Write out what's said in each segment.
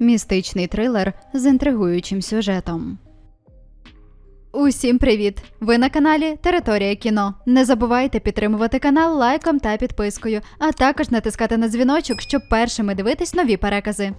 Містичний трилер з інтригуючим сюжетом. Усім привіт! Ви на каналі Територія кіно. Не забувайте підтримувати канал лайком та підпискою, а також натискати на дзвіночок, щоб першими дивитись нові перекази.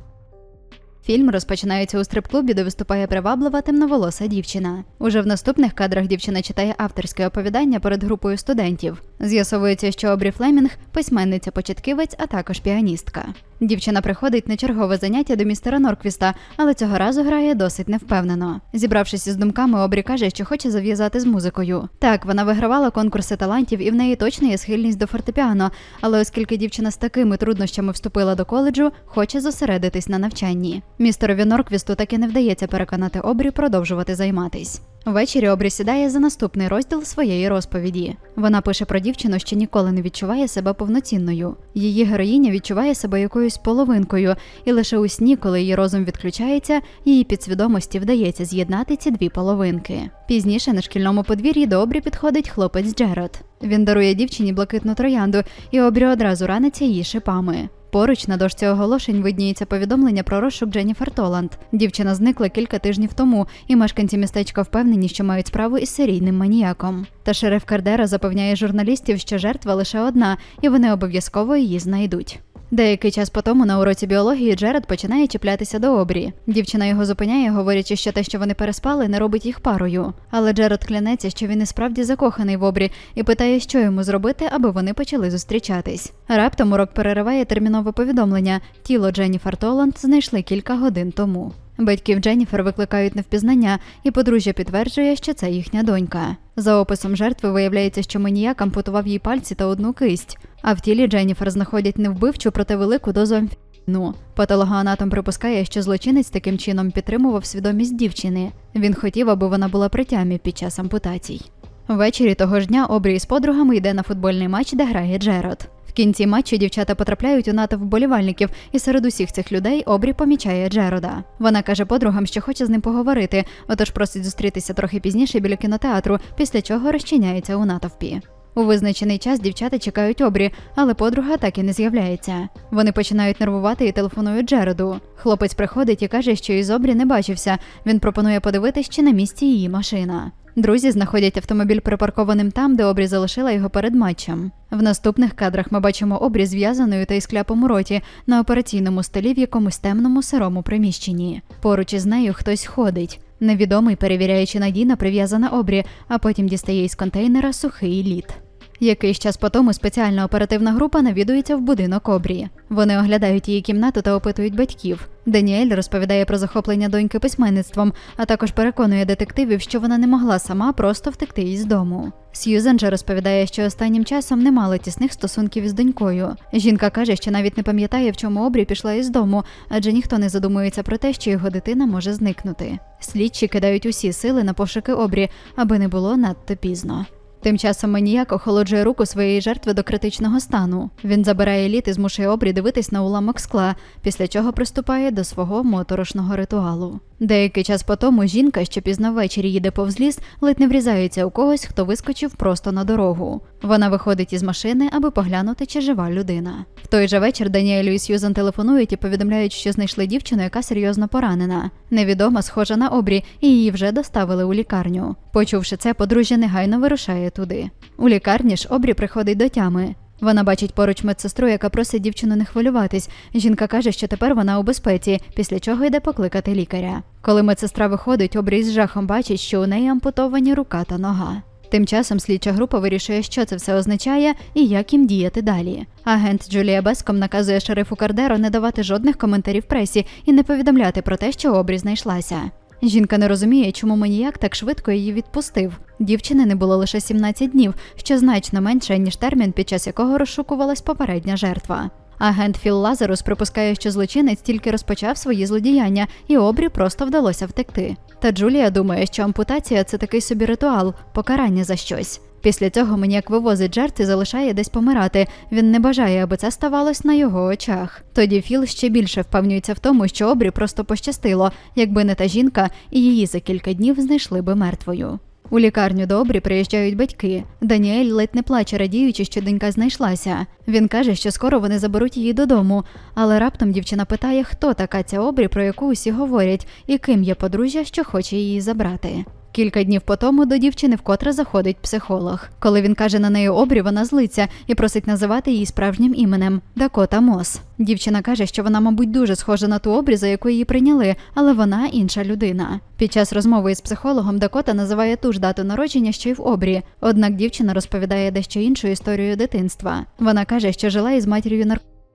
Фільм розпочинається у стрип-клубі, де виступає приваблива темноволоса дівчина. Уже в наступних кадрах дівчина читає авторське оповідання перед групою студентів. З'ясовується, що Обрі Флемінг письменниця початківець, а також піаністка. Дівчина приходить на чергове заняття до містера Норквіста, але цього разу грає досить невпевнено. Зібравшись із думками, Обрі каже, що хоче зав'язати з музикою. Так, вона вигравала конкурси талантів і в неї точно є схильність до фортепіано, але оскільки дівчина з такими труднощами вступила до коледжу, хоче зосередитись на навчанні. Містерові Норквісту так і не вдається переконати Обрі продовжувати займатись. Ввечері Обрі сідає за наступний розділ своєї розповіді. Вона пише про дівчину, що ніколи не відчуває себе повноцінною. Її героїня відчуває себе якоюсь половинкою, і лише у сні, коли її розум відключається, її підсвідомості вдається з'єднати ці дві половинки. Пізніше на шкільному подвір'ї до Обрі підходить хлопець Джеред. Він дарує дівчині блакитну троянду, і Обрі одразу раниться її шипами. Поруч на дошці оголошень видніється повідомлення про розшук Дженніфер Толанд. Дівчина зникла кілька тижнів тому, і мешканці містечка впевнені, що мають справу із серійним маніяком. Та шериф Кардера запевняє журналістів, що жертва лише одна, і вони обов'язково її знайдуть. Деякий час по тому на уроці біології Джеред починає чіплятися до обрі. Дівчина його зупиняє, говорячи, що те, що вони переспали, не робить їх парою. Але Джеред клянеться, що він і справді закоханий в обрі, і питає, що йому зробити, аби вони почали зустрічатись. Раптом урок перериває термінове повідомлення. Тіло Дженніфер Толанд знайшли кілька годин тому. Батьків Дженніфер викликають невпізнання, і подружжя підтверджує, що це їхня донька. За описом жертви виявляється, що маніяк ампутував їй пальці та одну кисть. А в тілі Дженніфер знаходять не вбивчу, проте велику дозу амфіну. Патологоанатом припускає, що злочинець таким чином підтримував свідомість дівчини. Він хотів, аби вона була при тямі під час ампутацій. Ввечері того ж дня обрій з подругами йде на футбольний матч, де грає Джерод. Кінці матчу дівчата потрапляють у натовп вболівальників, і серед усіх цих людей Обрі помічає Джерода. Вона каже подругам, що хоче з ним поговорити, отож просить зустрітися трохи пізніше біля кінотеатру, після чого розчиняється у натовпі. У визначений час дівчата чекають обрі, але подруга так і не з'являється. Вони починають нервувати і телефонують Джероду. Хлопець приходить і каже, що із обрі не бачився. Він пропонує подивитись, чи на місці її машина. Друзі знаходять автомобіль припаркованим там, де обрі залишила його перед матчем. В наступних кадрах ми бачимо обрі зв'язаною та із кляпом у роті на операційному столі в якомусь темному сирому приміщенні. Поруч із нею хтось ходить. Невідомий, перевіряючи надійно прив'язана обрі, а потім дістає із контейнера сухий лід. Якийсь час по тому спеціальна оперативна група навідується в будинок обрі. Вони оглядають її кімнату та опитують батьків. Даніель розповідає про захоплення доньки письменництвом, а також переконує детективів, що вона не могла сама просто втекти із дому. Сьюзен же розповідає, що останнім часом не мала тісних стосунків із донькою. Жінка каже, що навіть не пам'ятає, в чому обрі пішла із дому, адже ніхто не задумується про те, що його дитина може зникнути. Слідчі кидають усі сили на пошуки обрі, аби не було надто пізно. Тим часом маніяк охолоджує руку своєї жертви до критичного стану. Він забирає лід і змушує обрі дивитись на уламок скла, після чого приступає до свого моторошного ритуалу. Деякий час по тому жінка, що пізно ввечері їде повз ліс, ледь не врізається у когось, хто вискочив просто на дорогу. Вона виходить із машини, аби поглянути, чи жива людина. В той же вечір Даніелю і Сьюзан телефонують і повідомляють, що знайшли дівчину, яка серйозно поранена. Невідома, схожа на обрі, і її вже доставили у лікарню. Почувши це, подружжя негайно вирушає туди. У лікарні ж обрі приходить до тями. Вона бачить поруч медсестру, яка просить дівчину не хвилюватись. Жінка каже, що тепер вона у безпеці, після чого йде покликати лікаря. Коли медсестра виходить, обрій з жахом бачить, що у неї ампутовані рука та нога. Тим часом слідча група вирішує, що це все означає і як їм діяти далі. Агент Джулія Беском наказує шерифу Кардеро не давати жодних коментарів пресі і не повідомляти про те, що обрій знайшлася. Жінка не розуміє, чому маніяк так швидко її відпустив. Дівчини не було лише 17 днів, що значно менше, ніж термін, під час якого розшукувалась попередня жертва. Агент Філ Лазарус припускає, що злочинець тільки розпочав свої злодіяння, і обрі просто вдалося втекти. Та Джулія думає, що ампутація це такий собі ритуал, покарання за щось. Після цього маніяк вивозить жертв і залишає десь помирати. Він не бажає, аби це ставалось на його очах. Тоді Філ ще більше впевнюється в тому, що обрі просто пощастило, якби не та жінка, і її за кілька днів знайшли би мертвою. У лікарню до Обрі приїжджають батьки. Даніель ледь не плаче, радіючи, що донька знайшлася. Він каже, що скоро вони заберуть її додому, але раптом дівчина питає, хто така ця Обрі, про яку усі говорять, і ким є подружжя, що хоче її забрати. Кілька днів по тому до дівчини вкотре заходить психолог. Коли він каже на неї обрі, вона злиться і просить називати її справжнім іменем Дакота Мос. Дівчина каже, що вона, мабуть, дуже схожа на ту обрі, за яку її прийняли, але вона інша людина. Під час розмови із психологом Дакота називає ту ж дату народження, що й в обрі. Однак дівчина розповідає дещо іншу історію дитинства. Вона каже, що жила із матір'ю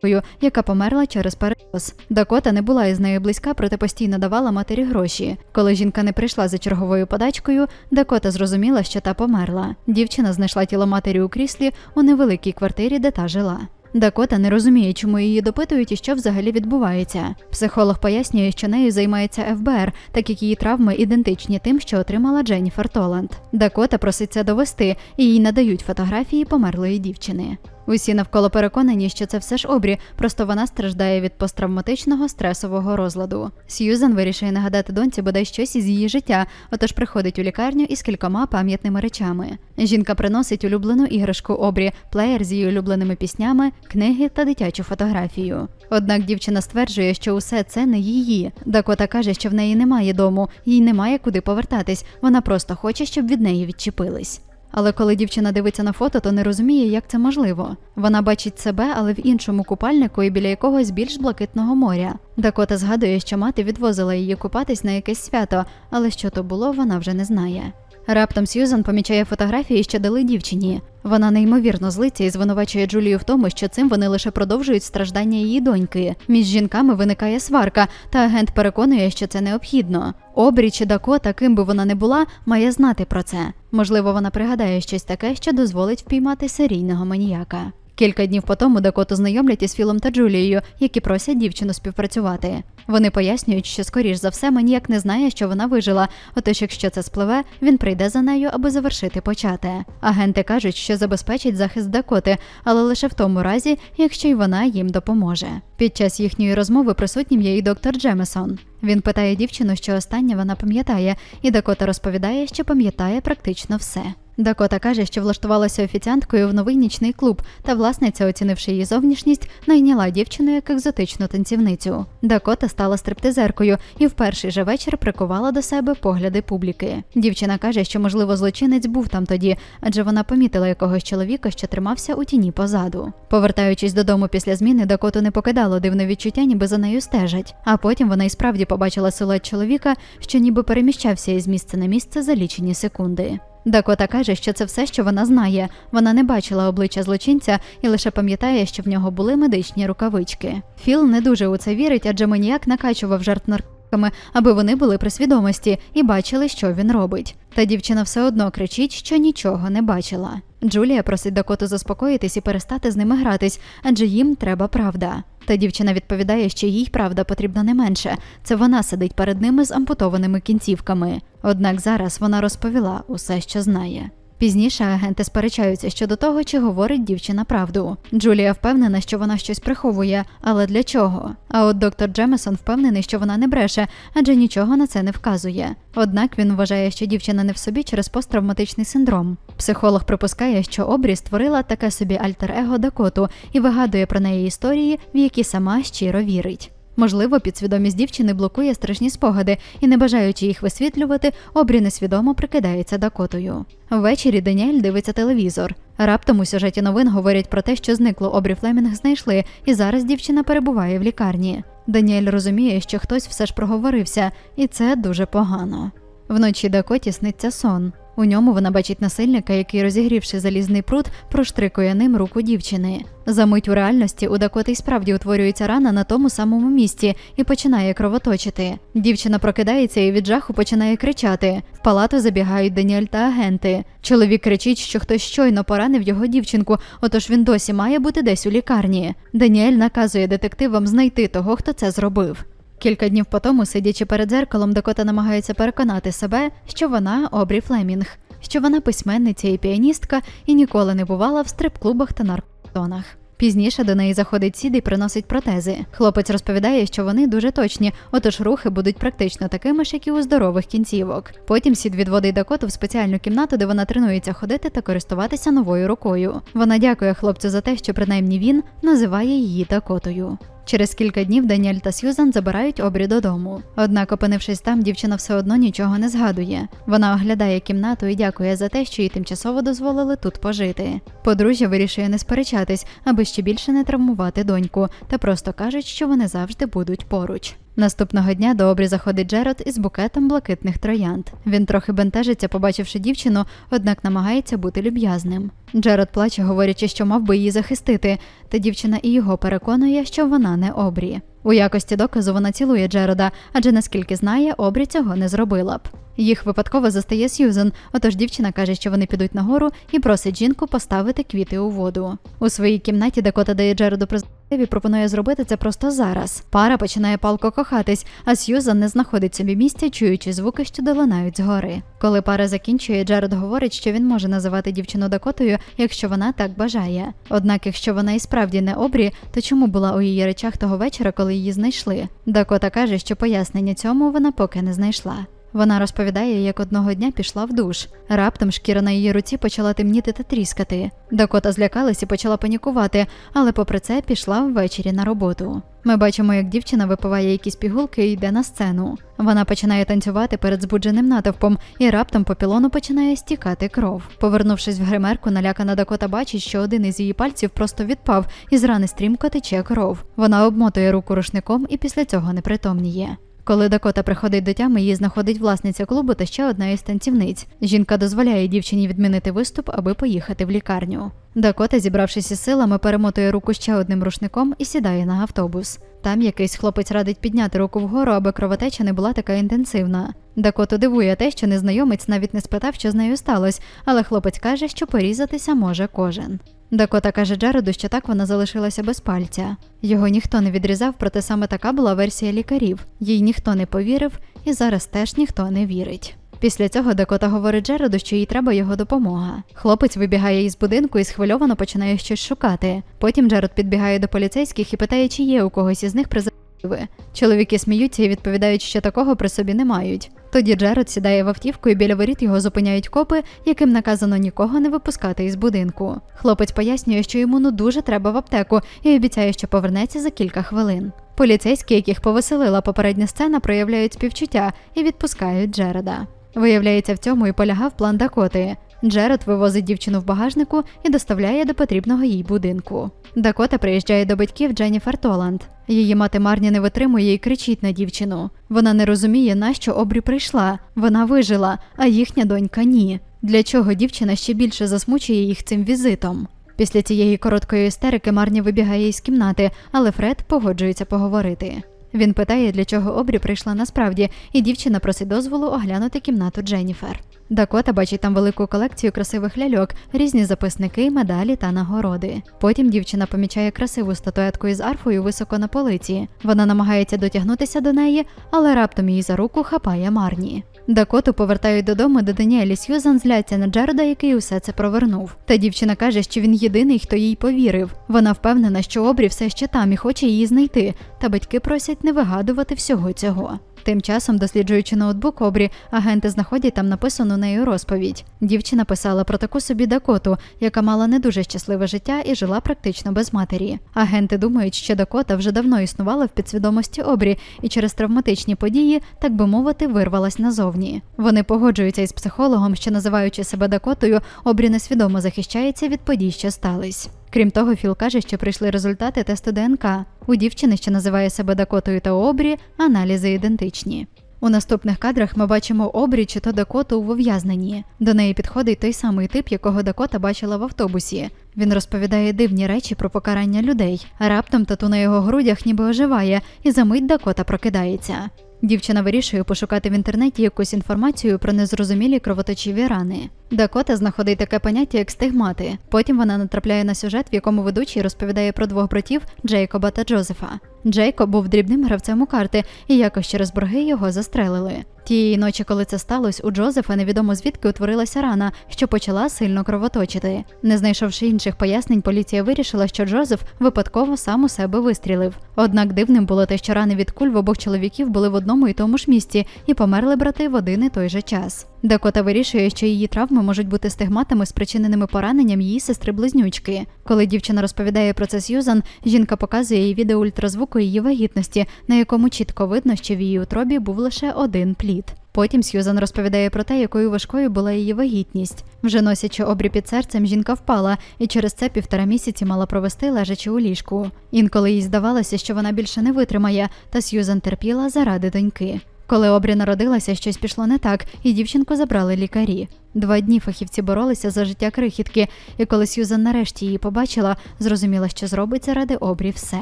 наркотиком яка померла через передоз. Дакота не була із нею близька, проте постійно давала матері гроші. Коли жінка не прийшла за черговою подачкою, Дакота зрозуміла, що та померла. Дівчина знайшла тіло матері у кріслі у невеликій квартирі, де та жила. Дакота не розуміє, чому її допитують і що взагалі відбувається. Психолог пояснює, що нею займається ФБР, так як її травми ідентичні тим, що отримала Дженніфер Толанд. Дакота просить це довести, і їй надають фотографії померлої дівчини. Усі навколо переконані, що це все ж обрі, просто вона страждає від посттравматичного стресового розладу. Сьюзан вирішує нагадати доньці бодай щось із її життя, отож приходить у лікарню із кількома пам'ятними речами. Жінка приносить улюблену іграшку обрі, плеєр з її улюбленими піснями, книги та дитячу фотографію. Однак дівчина стверджує, що усе це не її. Дакота каже, що в неї немає дому, їй немає куди повертатись. Вона просто хоче, щоб від неї відчепились. Але коли дівчина дивиться на фото, то не розуміє, як це можливо. Вона бачить себе, але в іншому купальнику і біля якогось більш блакитного моря. Дакота згадує, що мати відвозила її купатись на якесь свято, але що то було, вона вже не знає. Раптом Сьюзан помічає фотографії, що дали дівчині. Вона неймовірно злиться і звинувачує Джулію в тому, що цим вони лише продовжують страждання її доньки. Між жінками виникає сварка, та агент переконує, що це необхідно. Обрі чи Дакота, ким би вона не була, має знати про це. Можливо, вона пригадає щось таке, що дозволить впіймати серійного маніяка. Кілька днів по тому Дакоту знайомлять із Філом та Джулією, які просять дівчину співпрацювати. Вони пояснюють, що скоріш за все маніяк не знає, що вона вижила. Отож, якщо це спливе, він прийде за нею, аби завершити почате. Агенти кажуть, що забезпечить захист Дакоти, але лише в тому разі, якщо й вона їм допоможе. Під час їхньої розмови присутнім є і доктор Джемесон. Він питає дівчину, що останнє вона пам'ятає, і Дакота розповідає, що пам'ятає практично все. Дакота каже, що влаштувалася офіціанткою в новий нічний клуб, та власниця, оцінивши її зовнішність, найняла дівчину як екзотичну танцівницю. Дакота стала стриптизеркою і в перший же вечір прикувала до себе погляди публіки. Дівчина каже, що можливо злочинець був там тоді, адже вона помітила якогось чоловіка, що тримався у тіні позаду. Повертаючись додому після зміни, Дакоту не покидало дивне відчуття, ніби за нею стежать. А потім вона й справді побачила силует чоловіка, що ніби переміщався із місця на місце за лічені секунди. Дакота каже, що це все, що вона знає. Вона не бачила обличчя злочинця і лише пам'ятає, що в нього були медичні рукавички. Філ не дуже у це вірить, адже маніяк накачував жертв наркотиками, аби вони були при свідомості і бачили, що він робить. Та дівчина все одно кричить, що нічого не бачила. Джулія просить Дакоту заспокоїтись і перестати з ними гратись, адже їм треба правда. Та дівчина відповідає, що їй правда потрібна не менше. Це вона сидить перед ними з ампутованими кінцівками. Однак зараз вона розповіла усе, що знає. Пізніше агенти сперечаються щодо того, чи говорить дівчина правду. Джулія впевнена, що вона щось приховує, але для чого? А от доктор Джемесон впевнений, що вона не бреше, адже нічого на це не вказує. Однак він вважає, що дівчина не в собі через посттравматичний синдром. Психолог припускає, що Обрі створила таке собі альтер-его Дакоту і вигадує про неї історії, в які сама щиро вірить. Можливо, підсвідомість дівчини блокує страшні спогади і, не бажаючи їх висвітлювати, обрі несвідомо прикидається Дакотою. Ввечері Даніель дивиться телевізор. Раптом у сюжеті новин говорять про те, що зниклу обрі Флемінг знайшли, і зараз дівчина перебуває в лікарні. Даніель розуміє, що хтось все ж проговорився, і це дуже погано. Вночі Дакоті сниться сон. У ньому вона бачить насильника, який, розігрівши залізний прут, проштрикує ним руку дівчини. За мить у реальності у Дакоти справді утворюється рана на тому самому місці і починає кровоточити. Дівчина прокидається і від жаху починає кричати. В палату забігають Даніель та агенти. Чоловік кричить, що хтось щойно поранив його дівчинку, отож він досі має бути десь у лікарні. Даніель наказує детективам знайти того, хто це зробив. Кілька днів по тому, сидячи перед дзеркалом, Дакота намагається переконати себе, що вона Обрі Флемінг, що вона письменниця і піаністка і ніколи не бувала в стрип-клубах та наркотонах. Пізніше до неї заходить сід і приносить протези. Хлопець розповідає, що вони дуже точні, отож рухи будуть практично такими ж, як і у здорових кінцівок. Потім сід відводить Дакоту в спеціальну кімнату, де вона тренується ходити та користуватися новою рукою. Вона дякує хлопцю за те, що принаймні він називає її Дакотою. Через кілька днів Даніель та Сьюзан забирають обрі додому. Однак, опинившись там, дівчина все одно нічого не згадує. Вона оглядає кімнату і дякує за те, що їй тимчасово дозволили тут пожити. Подружжя вирішує не сперечатись, аби ще більше не травмувати доньку, та просто кажуть, що вони завжди будуть поруч. Наступного дня до обрі заходить Джеред із букетом блакитних троянд. Він трохи бентежиться, побачивши дівчину, однак намагається бути люб'язним. Джеред плаче, говорячи, що мав би її захистити, та дівчина і його переконує, що вона не обрі. У якості доказу вона цілує Джерода, адже наскільки знає, обрі цього не зробила б. Їх випадково застає Сьюзен, отож дівчина каже, що вони підуть нагору і просить жінку поставити квіти у воду. У своїй кімнаті Дакота дає Джероду презерватив і пропонує зробити це просто зараз. Пара починає палко кохатись, а Сьюзан не знаходить собі місця, чуючи звуки, що долинають згори. Коли пара закінчує, Джеред говорить, що він може називати дівчину Дакотою, якщо вона так бажає. Однак, якщо вона і справді не обрі, то чому була у її речах того вечора, коли її знайшли? Дакота каже, що пояснення цьому вона поки не знайшла. Вона розповідає, як одного дня пішла в душ. Раптом шкіра на її руці почала темніти та тріскати. Дакота злякалась і почала панікувати, але попри це пішла ввечері на роботу. Ми бачимо, як дівчина випиває якісь пігулки і йде на сцену. Вона починає танцювати перед збудженим натовпом, і раптом по пілону починає стікати кров. Повернувшись в гримерку, налякана Дакота бачить, що один із її пальців просто відпав, і з рани стрімко тече кров. Вона обмотує руку рушником і після цього непритомніє. Коли Дакота приходить до тями, її знаходить власниця клубу та ще одна із танцівниць. Жінка дозволяє дівчині відмінити виступ, аби поїхати в лікарню. Дакота, зібравшись із силами, перемотує руку ще одним рушником і сідає на автобус. Там якийсь хлопець радить підняти руку вгору, аби кровотеча не була така інтенсивна. Дакоту дивує те, що незнайомець навіть не спитав, що з нею сталося, але хлопець каже, що порізатися може кожен. Дакота каже Джареду, що так вона залишилася без пальця. Його ніхто не відрізав, проте саме така була версія лікарів. Їй ніхто не повірив, і зараз теж ніхто не вірить. Після цього Дакота говорить Джереду, що їй треба його допомога. Хлопець вибігає із будинку і схвильовано починає щось шукати. Потім Джеред підбігає до поліцейських і питає, чи є у когось із них презервативи. Чоловіки сміються і відповідають, що такого при собі не мають. Тоді Джеред сідає в автівку і біля воріт його зупиняють копи, яким наказано нікого не випускати із будинку. Хлопець пояснює, що йому ну дуже треба в аптеку і обіцяє, що повернеться за кілька хвилин. Поліцейські, яких повеселила попередня сцена, проявляють співчуття і відпускають Джереда. Виявляється, в цьому і полягав план Дакоти. Джеред вивозить дівчину в багажнику і доставляє до потрібного їй будинку. Дакота приїжджає до батьків Дженніфер Толанд. Її мати Марні не витримує і кричить на дівчину. Вона не розуміє, на що обрі прийшла. Вона вижила, а їхня донька ні. Для чого дівчина ще більше засмучує їх цим візитом? Після цієї короткої істерики Марні вибігає із кімнати, але Фред погоджується поговорити. Він питає, для чого обрі прийшла насправді, і дівчина просить дозволу оглянути кімнату Дженніфер. Дакота бачить там велику колекцію красивих ляльок, різні записники, медалі та нагороди. Потім дівчина помічає красиву статуетку із арфою високо на полиці. Вона намагається дотягнутися до неї, але раптом її за руку хапає Марні. Дакоту повертають додому, де Даніель Сьюзан зляться на Джереда, який усе це провернув. Та дівчина каже, що він єдиний, хто їй повірив. Вона впевнена, що обрі все ще там і хоче її знайти, та батьки просять не вигадувати всього цього. Тим часом, досліджуючи ноутбук обрі, агенти знаходять там написану нею розповідь. Дівчина писала про таку собі Дакоту, яка мала не дуже щасливе життя і жила практично без матері. Агенти думають, що Дакота вже давно існувала в підсвідомості обрі і через травматичні події, так би мовити, вирвалась назовні. Вони погоджуються із психологом, що називаючи себе Дакотою, обрі несвідомо захищається від подій, що стались. Крім того, Філ каже, що прийшли результати тесту ДНК. У дівчини, що називає себе Дакотою та Обрі, аналізи ідентичні. У наступних кадрах ми бачимо Обрі чи то Дакоту в ув'язненні. До неї підходить той самий тип, якого Дакота бачила в автобусі. Він розповідає дивні речі про покарання людей. Раптом тату на його грудях ніби оживає, і за мить Дакота прокидається. Дівчина вирішує пошукати в інтернеті якусь інформацію про незрозумілі кровоточиві рани. Дакота знаходить таке поняття як стигмати. Потім вона натрапляє на сюжет, в якому ведучий розповідає про двох братів Джейкоба та Джозефа. Джейкоб був дрібним гравцем у карти, і якось через борги його застрелили. Тієї ночі, коли це сталося, у Джозефа невідомо звідки утворилася рана, що почала сильно кровоточити. Не знайшовши інших пояснень, поліція вирішила, що Джозеф випадково сам у себе вистрілив. Однак дивним було те, що рани від куль в обох чоловіків були в одному і тому ж місці, і померли брати в один і той же час. Дакота вирішує, що її травми можуть бути стигматами, спричиненими пораненням її сестри-близнючки. Коли дівчина розповідає про це Сьюзан, жінка показує їй відео ультразвуку її вагітності, на якому чітко видно, що в її утробі був лише один плід. Потім Сьюзан розповідає про те, якою важкою була її вагітність. Вже носячи обрі під серцем, жінка впала і через це півтора місяці мала провести лежачи у ліжку. Інколи їй здавалося, що вона більше не витримає, та Сьюзан терпіла заради доньки. Коли обрі народилася, щось пішло не так, і дівчинку забрали лікарі. Два дні фахівці боролися за життя крихітки, і коли Сьюзан нарешті її побачила, зрозуміла, що зробить заради обрі все.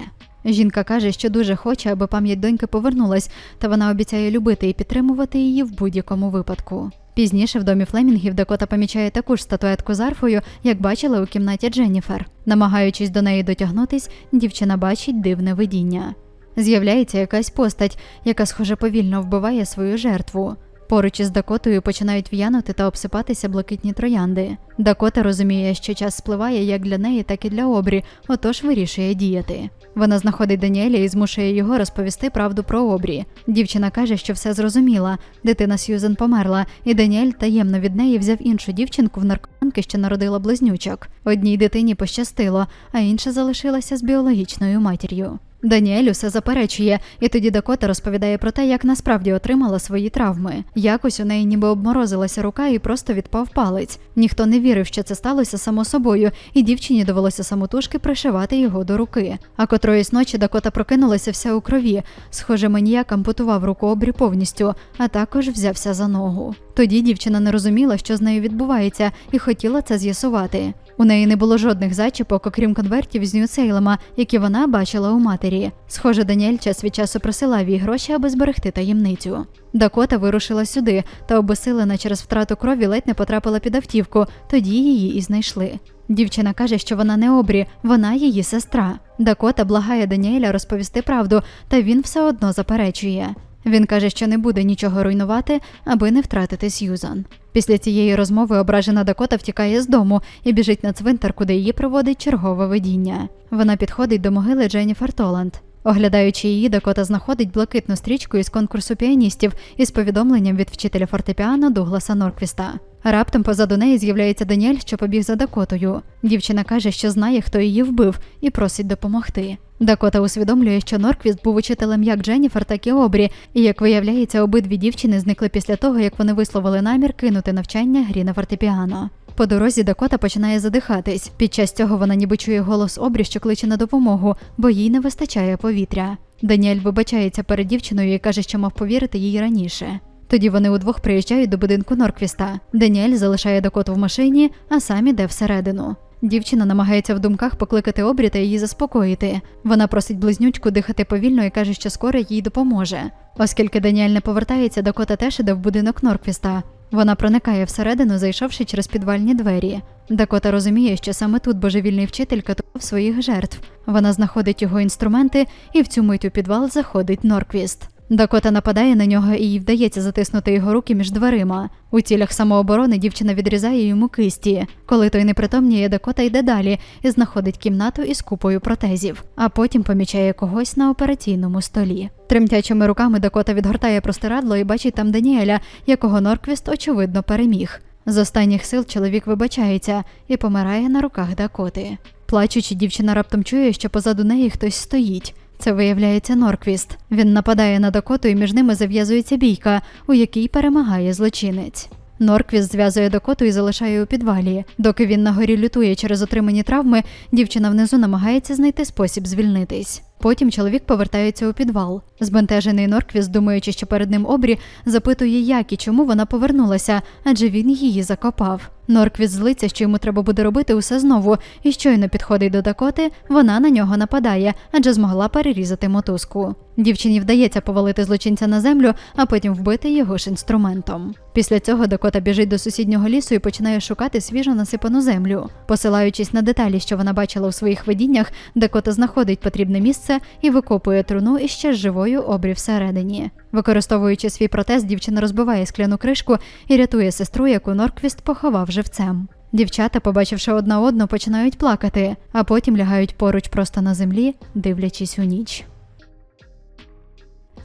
Жінка каже, що дуже хоче, аби пам'ять доньки повернулась, та вона обіцяє любити і підтримувати її в будь-якому випадку. Пізніше в домі Флемінгів Дакота помічає таку ж статуетку з арфою, як бачила у кімнаті Дженніфер. Намагаючись до неї дотягнутись, дівчина бачить дивне видіння. З'являється якась постать, яка, схоже, повільно вбиває свою жертву. Поруч із Дакотою починають в'янути та обсипатися блакитні троянди. Дакота розуміє, що час спливає як для неї, так і для обрі, отож вирішує діяти. Вона знаходить Даніеля і змушує його розповісти правду про обрі. Дівчина каже, що все зрозуміла. Дитина Сьюзен померла, і Даніель таємно від неї взяв іншу дівчинку в наркоманки, що народила близнючок. Одній дитині пощастило, а інша залишилася з біологічною матір'ю. Даніель усе заперечує, і тоді Дакота розповідає про те, як насправді отримала свої травми. Якось у неї ніби обморозилася рука і просто відпав палець. Ніхто не вірив, що це сталося само собою, і дівчині довелося самотужки пришивати його до руки. А котроїсь ночі Дакота прокинулася вся у крові. Схоже, маніяк ампутував руку обрі повністю, а також взявся за ногу. Тоді дівчина не розуміла, що з нею відбувається, і хотіла це з'ясувати. У неї не було жодних зачіпок, окрім конвертів з Ньюсейлема, які вона бачила у матері. Схоже, Даніель час від часу присилав їй гроші, аби зберегти таємницю. Дакота вирушила сюди та обесилена через втрату крові ледь не потрапила під автівку, тоді її і знайшли. Дівчина каже, що вона не обрі, вона її сестра. Дакота благає Даніеля розповісти правду, та він все одно заперечує. Він каже, що не буде нічого руйнувати, аби не втратити Сьюзан. Після цієї розмови ображена Дакота втікає з дому і біжить на цвинтар, куди її проводить чергове видіння. Вона підходить до могили Дженніфер Толанд. Оглядаючи її, Дакота знаходить блакитну стрічку із конкурсу піаністів із повідомленням від вчителя фортепіано Дугласа Норквіста. Раптом позаду неї з'являється Даніель, що побіг за Дакотою. Дівчина каже, що знає, хто її вбив, і просить допомогти. Дакота усвідомлює, що Норквіст був учителем як Дженніфер, так і Обрі, і як виявляється, обидві дівчини зникли після того, як вони висловили намір кинути навчання грі на фортепіано. По дорозі Дакота починає задихатись. Під час цього вона ніби чує голос обрі, що кличе на допомогу, бо їй не вистачає повітря. Даніель вибачається перед дівчиною і каже, що мав повірити їй раніше. Тоді вони удвох приїжджають до будинку Норквіста. Даніель залишає Дакоту в машині, а сам іде всередину. Дівчина намагається в думках покликати обрі та її заспокоїти. Вона просить близнючку дихати повільно і каже, що скоро їй допоможе. Оскільки Даніель не повертається, Дакота теж іде в будинок Норквіста. Вона проникає всередину, зайшовши через підвальні двері. Дакота розуміє, що саме тут божевільний вчитель катував своїх жертв. Вона знаходить його інструменти, і в цю мить у підвал заходить Норквіст. Дакота нападає на нього і їй вдається затиснути його руки між дверима. У цілях самооборони дівчина відрізає йому кисті. Коли той непритомніє, Дакота йде далі і знаходить кімнату із купою протезів, а потім помічає когось на операційному столі. Тремтячими руками Дакота відгортає простирадло і бачить там Даніеля, якого Норквіст очевидно переміг. З останніх сил чоловік вибачається і помирає на руках Дакоти. Плачучи, дівчина раптом чує, що позаду неї хтось стоїть. Це виявляється Норквіст. Він нападає на Дакоту і між ними зав'язується бійка, у якій перемагає злочинець. Норквіст зв'язує Дакоту і залишає у підвалі. Доки він на горі лютує через отримані травми, дівчина внизу намагається знайти спосіб звільнитись. Потім чоловік повертається у підвал. Збентежений Норквіс, думаючи, що перед ним обрі, запитує, як і чому вона повернулася, адже він її закопав. Норквіс злиться, що йому треба буде робити усе знову, і щойно підходить до Дакоти, вона на нього нападає, адже змогла перерізати мотузку. Дівчині вдається повалити злочинця на землю, а потім вбити його ж інструментом. Після цього Дакота біжить до сусіднього лісу і починає шукати свіжо насипану землю. Посилаючись на деталі, що вона бачила у своїх видіннях, Дакота знаходить потрібне місце і викопує труну іще з живою обрі всередині. Використовуючи свій протез, дівчина розбиває скляну кришку і рятує сестру, яку Норквіст поховав живцем. Дівчата, побачивши одна одну, починають плакати, а потім лягають поруч просто на землі, дивлячись у ніч.